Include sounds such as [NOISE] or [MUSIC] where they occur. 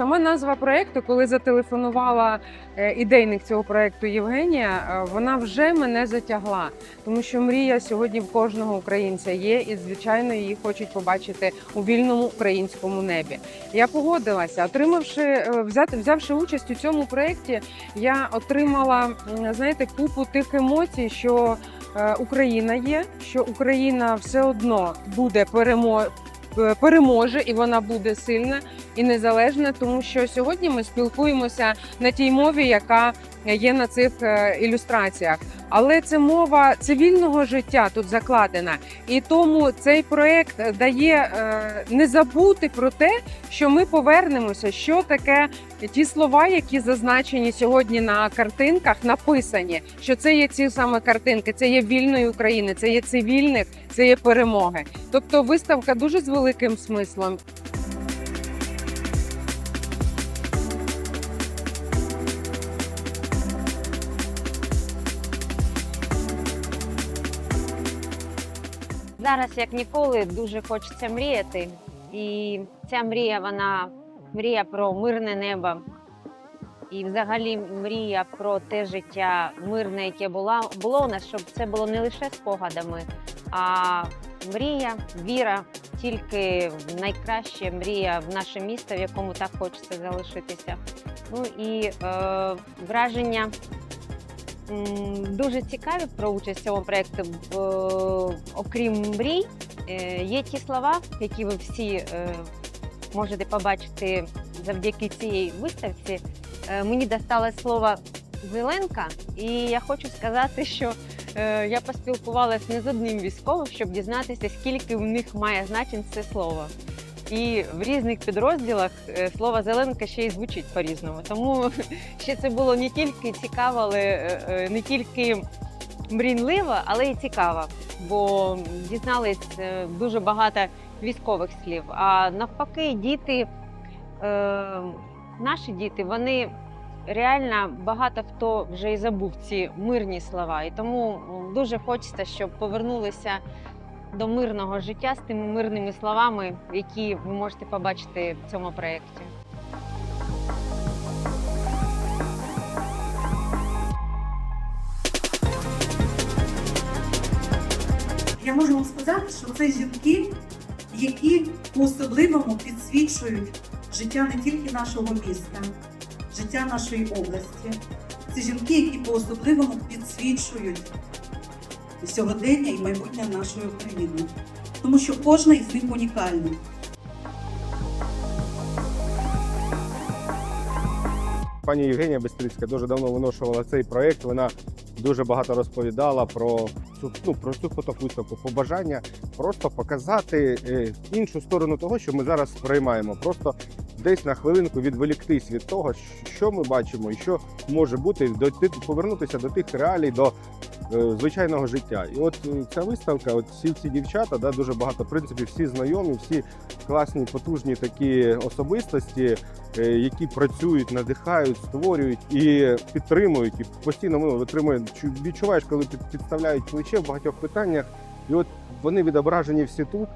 Сама назва проекту, коли зателефонувала е, ідейник цього проекту Євгенія, е, вона вже мене затягла, тому що мрія сьогодні в кожного українця є, і звичайно її хочуть побачити у вільному українському небі. Я погодилася, отримавши е, взявши участь у цьому проєкті, я отримала знаєте купу тих емоцій, що Україна є, що Україна все одно буде перемо. Е, Переможе і вона буде сильна і незалежна, тому що сьогодні ми спілкуємося на тій мові, яка є на цих е, ілюстраціях. Але це мова цивільного життя тут закладена, і тому цей проект дає е, не забути про те, що ми повернемося, що таке ті слова, які зазначені сьогодні на картинках, написані, що це є ці саме картинки, це є вільної України, це є цивільних, це є перемоги. Тобто виставка дуже з великим смислом. Зараз, як ніколи, дуже хочеться мріяти. І ця мрія, вона мрія про мирне небо. І взагалі мрія про те життя мирне, яке було, було у нас, щоб це було не лише спогадами, а мрія, віра, тільки в найкраще мрія в наше місто, в якому так хочеться залишитися. Ну і е, враження дуже цікаві про участь в цьому проєкті. Е, Окрім мрій, е, є ті слова, які ви всі е, можете побачити завдяки цій виставці. Мені досталось слово Зеленка, і я хочу сказати, що я поспілкувалася не з одним військовим, щоб дізнатися, скільки в них має значень це слово. І в різних підрозділах е, слово Зеленка ще й звучить по-різному. Тому [LAUGHS] ще це було не тільки цікаво, але е, е, не тільки мрійливо, але й цікаво. Бо дізнались дуже багато військових слів. А навпаки, діти, наші діти, вони реально багато хто вже і забув ці мирні слова. І тому дуже хочеться, щоб повернулися до мирного життя з тими мирними словами, які ви можете побачити в цьому проєкті. Я можу вам сказати, що це жінки, які по-особливому підсвічують життя не тільки нашого міста, життя нашої області. Це жінки, які по-особливому підсвічують сьогодення і майбутнє нашої України. Тому що кожна із них унікальна. Пані Євгенія Бестрицька дуже давно виношувала цей проект. Вона дуже багато розповідала про цю ну, про цю фотовиставку, побажання просто показати е, іншу сторону того, що ми зараз сприймаємо. Просто десь на хвилинку відволіктись від того, що ми бачимо, і що може бути, до повернутися до тих реалій, до звичайного життя. І от е, ця виставка, от всі ці дівчата, да, дуже багато в принципі, всі знайомі, всі класні, потужні такі особистості, е, які працюють, надихають, створюють і підтримують. І постійно ми отримуємо, відчуваєш, коли підставляють плече в багатьох питаннях. І от вони відображені всі тут.